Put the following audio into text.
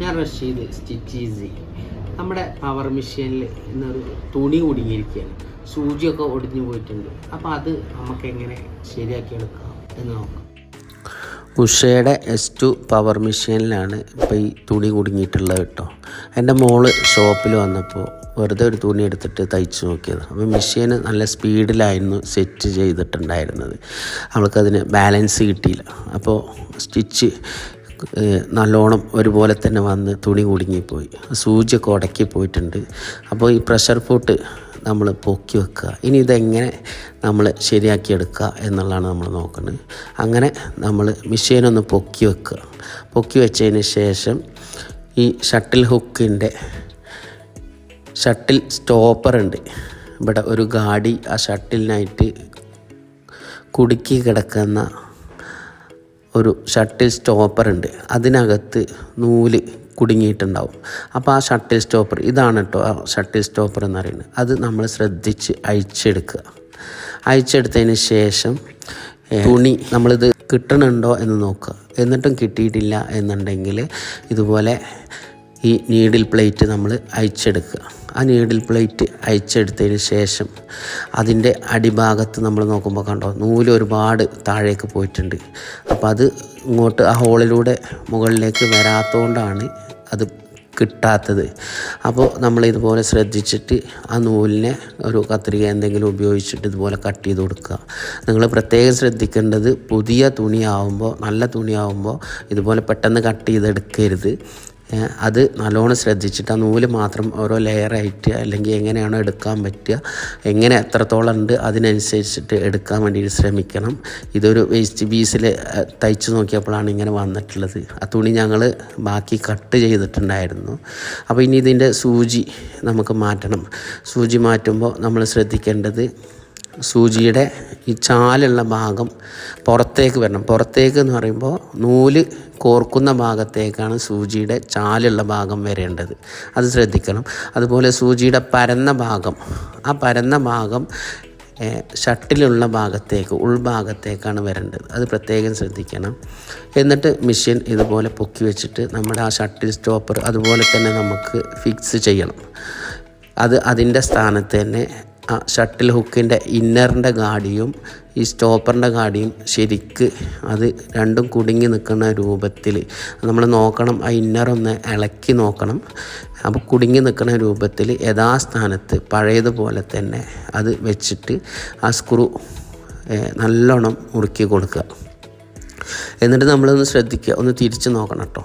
ഞാൻ Rasheed stitch easy നമ്മുടെ power മെഷീനിൽ ഇന്നൊരു തുണി കുടുങ്ങിയിരിക്കുകയാണ്. സൂചിയൊക്കെ ഒടിഞ്ഞു പോയിട്ടുണ്ട്. അപ്പോൾ അത് നമുക്ക് എങ്ങനെ ശരിയാക്കി എടുക്കാം എന്ന് നോക്കാം. ഉഷയുടെ എസ് ടു പവർ മെഷീനിലാണ് ഇപ്പോൾ ഈ തുണി കുടുങ്ങിയിട്ടുള്ളത് കേട്ടോ. എന്റെ മോൾ ഷോപ്പിൽ വന്നപ്പോൾ വെറുതെ ഒരു തുണി എടുത്തിട്ട് തയ്ച്ച് നോക്കിയത്. അപ്പോൾ മെഷീന് നല്ല സ്പീഡിലായിരുന്നു സെറ്റ് ചെയ്തിട്ടുണ്ടായിരുന്നത്. അവൾക്കതിന് ബാലൻസ് കിട്ടിയില്ല. അപ്പോൾ സ്റ്റിച്ച് നല്ലോണം ഒരുപോലെ തന്നെ വന്ന് തുണി കുടുങ്ങിപ്പോയി. സൂചിയൊക്കെ ഉടക്കി പോയിട്ടുണ്ട്. അപ്പോൾ ഈ പ്രഷർ പോട്ട് നമ്മൾ പൊക്കി വെക്കുക. ഇനി ഇതെങ്ങനെ നമ്മൾ ശരിയാക്കിയെടുക്കുക എന്നുള്ളതാണ് നമ്മൾ നോക്കുന്നത്. അങ്ങനെ നമ്മൾ മെഷീനൊന്ന് പൊക്കി വെക്കുക. പൊക്കി വെച്ചതിന് ശേഷം ഈ ഷട്ടിൽ ഹുക്കിന്റെ ഷട്ടിൽ സ്റ്റോപ്പർ ഉണ്ട്. ഇവിടെ ഒരു ഗാഡി ആ ഷട്ടിലിനായിട്ട് കുടുക്കി കിടക്കുന്ന ഒരു ഷട്ടിൽ സ്റ്റോപ്പർ ഉണ്ട്. അതിനകത്ത് നൂൽ കുടുങ്ങിയിട്ടുണ്ടാവും. അപ്പോൾ ആ ഷട്ടിൽ സ്റ്റോപ്പർ ഇതാണ് കേട്ടോ ആ ഷട്ടിൽ സ്റ്റോപ്പർ എന്ന് പറയുന്നത്. അത് നമ്മൾ ശ്രദ്ധിച്ച് അഴിച്ചെടുക്കുക. അഴിച്ചെടുത്തതിന് ശേഷം തുണി നമ്മളിത് കിട്ടണുണ്ടോ എന്ന് നോക്കുക. എന്നിട്ടും കിട്ടിയിട്ടില്ല എന്നുണ്ടെങ്കിൽ ഇതുപോലെ ഈ നീഡിൽ പ്ലേറ്റ് നമ്മൾ അയച്ചെടുക്കുക ആ നീഡിൽ പ്ലേറ്റ് അയച്ചെടുത്തതിന് ശേഷം അതിന്റെ അടിഭാഗത്ത് നമ്മൾ നോക്കുമ്പോൾ കണ്ടോ നൂൽ ഒരുപാട് താഴേക്ക് പോയിട്ടുണ്ട്. അപ്പോൾ അത് ഇങ്ങോട്ട് ആ ഹോളിലൂടെ മുകളിലേക്ക് വരാത്തതുകൊണ്ടാണ് അത് കിട്ടാത്തത്. അപ്പോൾ നമ്മൾ ഇതുപോലെ ശ്രദ്ധിച്ചിട്ട് ആ നൂലിനെ ഒരു കത്രിക എന്തെങ്കിലും ഉപയോഗിച്ചിട്ട് ഇതുപോലെ കട്ട് ചെയ്ത് കൊടുക്കുക. നിങ്ങൾ പ്രത്യേകം ശ്രദ്ധിക്കേണ്ടത് പുതിയ തുണിയാവുമ്പോൾ നല്ല തുണിയാവുമ്പോൾ ഇതുപോലെ പെട്ടെന്ന് കട്ട് ചെയ്തെടുക്കരുത്. അത് നല്ലോണം ശ്രദ്ധിച്ചിട്ട് ആ നൂൽ മാത്രം ഓരോ ലെയറായിട്ട് അല്ലെങ്കിൽ എങ്ങനെയാണോ എടുക്കാൻ പറ്റുക എങ്ങനെ എത്രത്തോളം ഉണ്ട് അതിനനുസരിച്ചിട്ട് എടുക്കാൻ വേണ്ടിയിട്ട് ശ്രമിക്കണം. ഇതൊരു വേസ്റ്റ് പീസിൽ തയ്ച്ച് നോക്കിയപ്പോഴാണ് ഇങ്ങനെ വന്നിട്ടുള്ളത്. ആ തുണി ഞങ്ങൾ ബാക്കി കട്ട് ചെയ്തിട്ടുണ്ടായിരുന്നു. അപ്പോൾ ഇനി ഇതിന്റെ സൂചി നമുക്ക് മാറ്റണം. സൂചി മാറ്റുമ്പോൾ നമ്മൾ ശ്രദ്ധിക്കേണ്ടത് സൂചിയുടെ ഈ ചാലുള്ള ഭാഗം പുറത്തേക്ക് വരണം. പുറത്തേക്ക് എന്ന് പറയുമ്പോൾ നൂൽ കോർക്കുന്ന ഭാഗത്തേക്കാണ് സൂചിയുടെ ചാലുള്ള ഭാഗം വരേണ്ടത്. അത് ശ്രദ്ധിക്കണം. അതുപോലെ സൂചിയുടെ പരന്ന ഭാഗം. ആ പരന്ന ഭാഗം ഷട്ടിലുള്ള ഭാഗത്തേക്ക് ഉൾഭാഗത്തേക്കാണ് വരേണ്ടത്. അത് പ്രത്യേകം ശ്രദ്ധിക്കണം. എന്നിട്ട് മെഷീൻ ഇതുപോലെ പൊക്കി വെച്ചിട്ട് നമ്മുടെ ആ ഷട്ടിൽ സ്റ്റോപ്പർ അതുപോലെ തന്നെ നമുക്ക് ഫിക്സ് ചെയ്യണം. അത് അതിന്റെ സ്ഥാനത്ത് തന്നെ ആ ഷട്ടിൽ ഹുക്കിന്റെ ഇന്നറിന്റെ ഗാഡിയും ഈ സ്റ്റോപ്പറിന്റെ ഗാഡിയും ശരിക്ക് അത് രണ്ടും കുടുങ്ങി നിൽക്കുന്ന രൂപത്തിൽ നമ്മൾ നോക്കണം ആ ഇന്നറൊന്ന് ഇളക്കി നോക്കണം. അപ്പോൾ കുടുങ്ങി നിൽക്കുന്ന രൂപത്തിൽ യഥാസ്ഥാനത്ത് പഴയതുപോലെ തന്നെ അത് വെച്ചിട്ട് ആ സ്ക്രൂ നല്ലോണം മുറുക്കി കൊടുക്കുക. എന്നിട്ട് നമ്മളൊന്ന് ശ്രദ്ധിക്കുക ഒന്ന് തിരിച്ച് നോക്കണം കേട്ടോ.